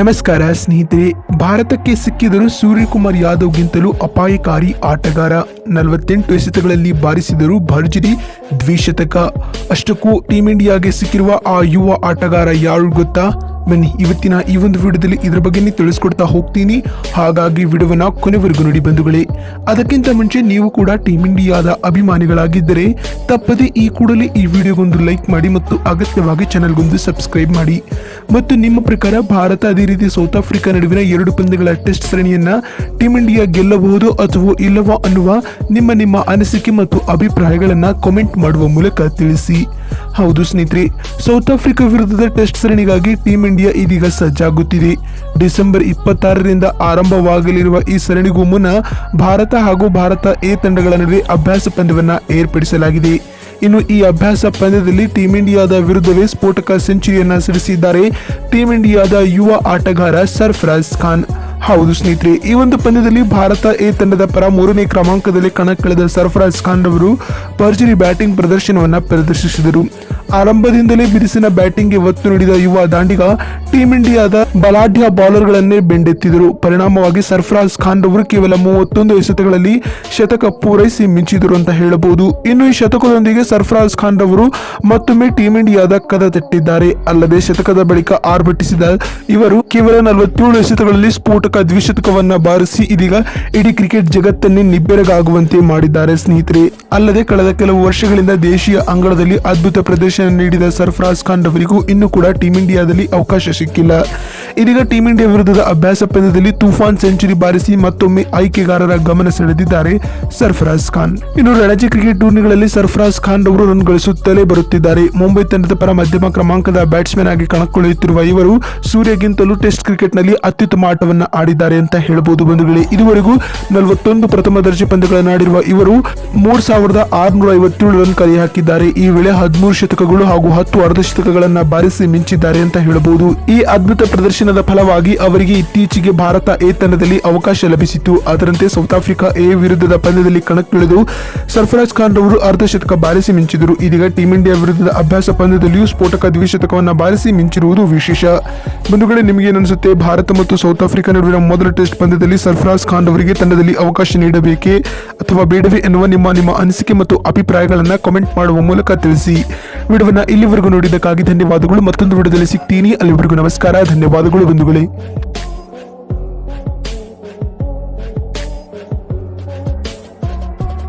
ನಮಸ್ಕಾರ ಸ್ನೇಹಿತರೆ, ಭಾರತಕ್ಕೆ ಸಿಕ್ಕಿದರೂ ಸೂರ್ಯಕುಮಾರ್ ಯಾದವ್ಗಿಂತಲೂ ಅಪಾಯಕಾರಿ ಆಟಗಾರ. ನಲವತ್ತೆಂಟು ಎಸೆತಗಳಲ್ಲಿ ಬಾರಿಸಿದರು ಭರ್ಜರಿ ದ್ವಿಶತಕ. ಅಷ್ಟಕ್ಕೂ ಟೀಂ ಇಂಡಿಯಾಗೆ ಸಿಕ್ಕಿರುವ ಆ ಯುವ ಆಟಗಾರ ಯಾರು ಗೊತ್ತಾ? ಬನ್ನಿ, ಇವತ್ತಿನ ಈ ಒಂದು ವಿಡಿಯೋದಲ್ಲಿ ಇದ್ರ ಬಗ್ಗೆ ತಿಳಿಸ್ಕೊಡ್ತಾ ಹೋಗ್ತೀನಿ. ಹಾಗಾಗಿ ವಿಡಿಯೋನ ಕೊನೆವರೆಗೂ ನೋಡಿ ಬಂಧುಗಳೇ. ಅದಕ್ಕಿಂತ ಮುಂಚೆ ನೀವು ಕೂಡ ಟೀಮ್ ಇಂಡಿಯಾದ ಅಭಿಮಾನಿಗಳಾಗಿದ್ದರೆ ತಪ್ಪದೆ ಈ ಕೂಡಲೇ ಈ ವಿಡಿಯೋಗೊಂದು ಲೈಕ್ ಮಾಡಿ ಮತ್ತು ಅಗತ್ಯವಾಗಿ ಚಾನಲ್ಗೊಂದು ಸಬ್ಸ್ಕ್ರೈಬ್ ಮಾಡಿ. ಮತ್ತು ನಿಮ್ಮ ಪ್ರಕಾರ ಭಾರತ ಅದೇ ರೀತಿ ಸೌತ್ ಆಫ್ರಿಕಾ ನಡುವಿನ ಎರಡು ಪಂದ್ಯಗಳ ಟೆಸ್ಟ್ ಸರಣಿಯನ್ನ ಟೀಮ್ ಇಂಡಿಯಾ ಗೆಲ್ಲಬಹುದು ಅಥವಾ ಇಲ್ಲವೋ ಅನ್ನುವ ನಿಮ್ಮ ನಿಮ್ಮ ಅನಿಸಿಕೆ ಮತ್ತು ಅಭಿಪ್ರಾಯಗಳನ್ನು ಕಾಮೆಂಟ್ ಮಾಡುವ ಮೂಲಕ ತಿಳಿಸಿ. ಹೌದು ಸ್ನೇಹಿತರೆ ಸೌತ್ ಆಫ್ರಿಕಾ ವಿರುದ್ಧದ ಟೆಸ್ಟ್ ಸರಣಿಗಾಗಿ ಟೀಂ ಇಂಡಿಯಾ ಇದೀಗ ಸಜ್ಜಾಗುತ್ತಿದೆ. ಡಿಸೆಂಬರ್ ಇಪ್ಪತ್ತಾರರಿಂದ ಆರಂಭವಾಗಲಿರುವ ಈ ಸರಣಿಗೂ ಮುನ್ನ ಭಾರತ ಹಾಗೂ ಭಾರತ ಎ ತಂಡಗಳ ನಡುವೆ ಅಭ್ಯಾಸ ಪಂದ್ಯವನ್ನು ಏರ್ಪಡಿಸಲಾಗಿದೆ. ಇನ್ನು ಈ ಅಭ್ಯಾಸ ಪಂದ್ಯದಲ್ಲಿ ಟೀಂ ಇಂಡಿಯಾದ ವಿರುದ್ಧವೇ ಸ್ಫೋಟಕ ಸೆಂಚುರಿಯನ್ನ ಸಿಡಿಸಿದ್ದಾರೆ. ಟೀಂ ಇಂಡಿಯಾದ ಯುವ ಆಟಗಾರ ಸರ್ಫರಾಜ್ ಖಾನ್. ಹೌದು ಸ್ನೇಹಿತರೆ, ಈ ಒಂದು ಪಂದ್ಯದಲ್ಲಿ ಭಾರತ ಎ ತಂಡದ ಪರ ಮೂರನೇ ಕ್ರಮಾಂಕದಲ್ಲಿ ಕಣಕ್ಕಿಳಿದ ಸರ್ಫರಾಜ್ ಖಾನ್ ಅವರು ಭರ್ಜರಿ ಬ್ಯಾಟಿಂಗ್ ಪ್ರದರ್ಶನವನ್ನು ಪ್ರದರ್ಶಿಸಿದರು. ಆರಂಭದಿಂದಲೇ ಬಿರುಸಿನ ಬ್ಯಾಟಿಂಗ್ಗೆ ಒತ್ತು ನೀಡಿದ ಯುವ ದಾಂಡಿಗ ಟೀಂ ಇಂಡಿಯಾದ ಬಲಾಢ್ಯ ಬೌಲರ್ಗಳನ್ನೇ ಬೆಂಡೆತ್ತಿದರು. ಪರಿಣಾಮವಾಗಿ ಸರ್ಫರಾಜ್ ಖಾನ್ ರವರು ಕೇವಲ ಮೂವತ್ತೊಂದು ಎಸೆತಗಳಲ್ಲಿ ಶತಕ ಪೂರೈಸಿ ಮಿಂಚಿದರು ಅಂತ ಹೇಳಬಹುದು. ಇನ್ನು ಈ ಶತಕದೊಂದಿಗೆ ಸರ್ಫರಾಜ್ ಖಾನ್ ರವರು ಮತ್ತೊಮ್ಮೆ ಟೀಂ ಇಂಡಿಯಾದ ಕದ ತಟ್ಟಿದ್ದಾರೆ. ಅಲ್ಲದೆ ಶತಕದ ಬಳಿಕ ಆರ್ಭಟಿಸಿದ ಇವರು ಕೇವಲ ನಲವತ್ತೇಳು ಎಸೆತಗಳಲ್ಲಿ ಸ್ಫೋಟಕ ದ್ವಿಶತಕವನ್ನ ಬಾರಿಸಿ ಇದೀಗ ಇಡೀ ಕ್ರಿಕೆಟ್ ಜಗತ್ತನ್ನೇ ನಿಬ್ಬೆರಗಾಗುವಂತೆ ಮಾಡಿದ್ದಾರೆ ಸ್ನೇಹಿತರೆ. ಅಲ್ಲದೆ ಕಳೆದ ಕೆಲವು ವರ್ಷಗಳಿಂದ ದೇಶೀಯ ಅಂಗಳದಲ್ಲಿ ಅದ್ಭುತ ಪ್ರದರ್ಶನ ನೀಡಿದ ಸರ್ಫರಾಜ್ ಖಾನ್ ರವರಿಗೂ ಇನ್ನು ಕೂಡ ಟೀಂ ಇಂಡಿಯಾದಲ್ಲಿ ಅವಕಾಶ sikkila ಇದೀಗ ಟೀಂ ಇಂಡಿಯಾ ವಿರುದ್ಧದ ಅಭ್ಯಾಸ ಪಂದ್ಯದಲ್ಲಿ ತುಫಾನ್ ಸೆಂಚುರಿ ಬಾರಿಸಿ ಮತ್ತೊಮ್ಮೆ ಆಯ್ಕೆಗಾರರ ಗಮನ ಸೆಳೆದಿದ್ದಾರೆ ಸರ್ಫರಾಜ್ ಖಾನ್. ಇನ್ನು ರಣಜಿ ಕ್ರಿಕೆಟ್ ಟೂರ್ನಿಗಳಲ್ಲಿ ಸರ್ಫರಾಜ್ ಖಾನ್ ಅವರು ರನ್ ಗಳಿಸುತ್ತಲೇ ಬರುತ್ತಿದ್ದಾರೆ. ಮುಂಬೈ ತಂಡದ ಪರ ಮಧ್ಯಮ ಕ್ರಮಾಂಕದ ಬ್ಯಾಟ್ಸ್ಮನ್ ಆಗಿ ಕಣಕ್ಕೊಳ್ಳುತ್ತಿರುವ ಇವರು ಸೂರ್ಯಗಿಂತಲೂ ಟೆಸ್ಟ್ ಕ್ರಿಕೆಟ್ನಲ್ಲಿ ಅತ್ಯುತ್ತಮ ಆಟವನ್ನು ಆಡಿದ್ದಾರೆ ಅಂತ ಹೇಳಬಹುದು ಬಂಧುಗಳೇ. ಇದುವರೆಗೂ ನಲವತ್ತೊಂದು ಪ್ರಥಮ ದರ್ಜೆ ಪಂದ್ಯಗಳನ್ನು ಆಡಿರುವ ಇವರು ಮೂರ್ ಸಾವಿರದ ಆರುನೂರ ಐವತ್ತೇಳು ರನ್ ಕಲೆ ಹಾಕಿದ್ದಾರೆ. ಈ ವೇಳೆ ಹದಿಮೂರು ಶತಕಗಳು ಹಾಗೂ ಹತ್ತು ಅರ್ಧ ಶತಕಗಳನ್ನ ಬಾರಿಸಿ ಮಿಂಚಿದ್ದಾರೆ ಅಂತ ಹೇಳಬಹುದು ಈ ಅದ್ಭುತ ಪ್ರದರ್ಶನದ ಫಲವಾಗಿ ಅವರಿಗೆ ಇತ್ತೀಚೆಗೆ ಭಾರತ ಎ ತಂಡದಲ್ಲಿ ಅವಕಾಶ ಲಭಿಸಿತು ಅದರಂತೆ ಸೌತ್ ಆಫ್ರಿಕಾ ಎ ವಿರುದ್ಧದ ಪಂದ್ಯದಲ್ಲಿ ಕಣಕ್ಕಿಳಿದು ಸರ್ಫರಾಜ್ ಖಾನ್ ರವರು ಅರ್ಧ ಶತಕ ಬಾರಿಸಿ ಮಿಂಚಿದರು. ಇದೀಗ ಟೀಂ ಇಂಡಿಯಾ ವಿರುದ್ಧದ ಅಭ್ಯಾಸ ಪಂದ್ಯದಲ್ಲಿಯೂ ಸ್ಫೋಟಕ ದ್ವಿಶತಕವನ್ನು ಬಾರಿಸಿ ಮಿಂಚಿರುವುದು ವಿಶೇಷ. ಬಂಧುಗಳೇ, ನಿಮಗೆ ಅನಿಸುತ್ತೆ? ಭಾರತ ಮತ್ತು ಸೌತ್ ಆಫ್ರಿಕಾ ನಡುವಿನ ಮೊದಲ ಟೆಸ್ಟ್ ಪಂದ್ಯದಲ್ಲಿ ಸರ್ಫರಾಜ್ ಖಾನ್ ಅವರಿಗೆ ತಂಡದಲ್ಲಿ ಅವಕಾಶ ನೀಡಬೇಕೇ ಅಥವಾ ಬೇಡವೇ ಎನ್ನುವ ನಿಮ್ಮ ನಿಮ್ಮ ಅನಿಸಿಕೆ ಮತ್ತು ಅಭಿಪ್ರಾಯಗಳನ್ನು ಕಾಮೆಂಟ್ ಮಾಡುವ ಮೂಲಕ ತಿಳಿಸಿ. ವಿಡಿಯೋವನ್ನು ಇಲ್ಲಿವರೆಗೂ ನೋಡಿದ್ದಕ್ಕಾಗಿ ಧನ್ಯವಾದಗಳು. ಮತ್ತೊಂದು ವಿಡಿಯೋದಲ್ಲಿ ಸಿಗ್ತೀನಿ. ಅಲ್ಲಿವರೆಗೂ ನಮಸ್ಕಾರ. ಧನ್ಯವಾದಗಳು. ಬಂಧುಗಳೇ.